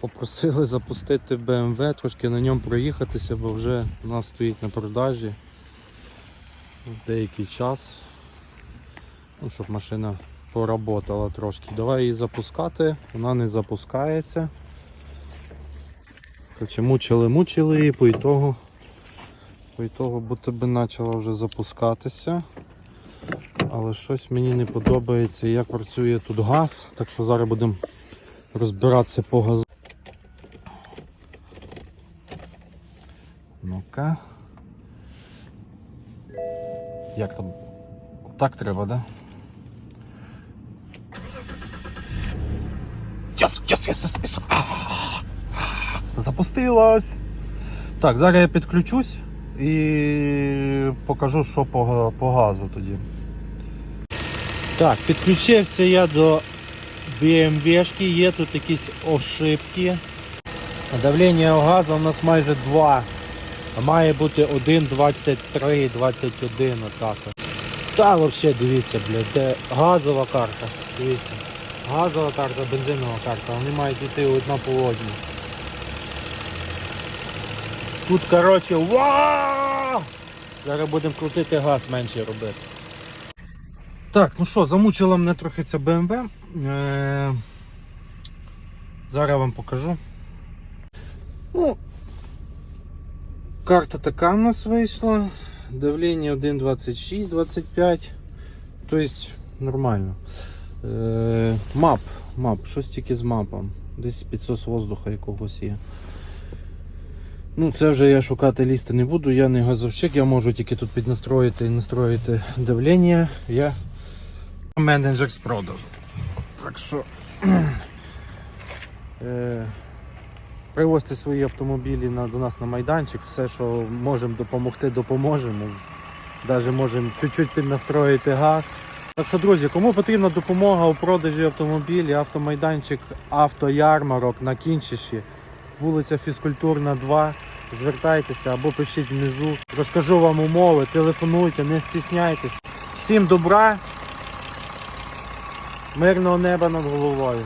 Попросили запустити BMW, трошки на ньому проїхатися, бо вже у нас стоїть на продажі деякий час. Ну, щоб машина поработала трошки. Давай її запускати, вона не запускається. Короче, мучили, мучили її, по ітогу, по ітогу будто би почала вже запускатися. Але щось мені не подобається, як працює тут газ, так що зараз будемо розбиратися по газу. Ну-ка. Як там? Так треба, да? Yes, yes, yes. А, Запустилась. Так, зараз я підключусь і покажу, що по, по газу тоді. Так, підключився я до BMW, є тут якісь ошибки. Давлення газу у нас майже 2. Має бути 1,23, 21, отак. Та взагалі дивіться, блядь, де газова карта. Дивіться. Газова карта, бензинова карта, вони мають йти одна по одній. Тут, коротше, вау! Зараз будемо крутити газ менше робити. Так, ну що, замучила мене трохи ця BMW. Е- Зараз вам покажу. Ну, карта така у нас вийшла. Давлення 1,26-25. Тобто нормально. Е, мап, мап, щось тільки з мапом. Десь підсос воздуха якогось є. Ну, це вже я шукати лізти не буду, я не газовщик, я можу тільки тут піднастроїти і настроїти давлення. Я менеджер з продажу. Так що е, привозьте свої автомобілі на, до нас на майданчик, все, що можемо допомогти, допоможемо. Навіть можемо чуть-чуть піднастроїти газ. Так що, друзі, кому потрібна допомога у продажі автомобілів, автомайданчик, автоярмарок на Кінчиші, вулиця Фізкультурна 2. Звертайтеся або пишіть внизу. Розкажу вам умови, телефонуйте, не стісняйтесь. Всім добра, мирного неба над головою.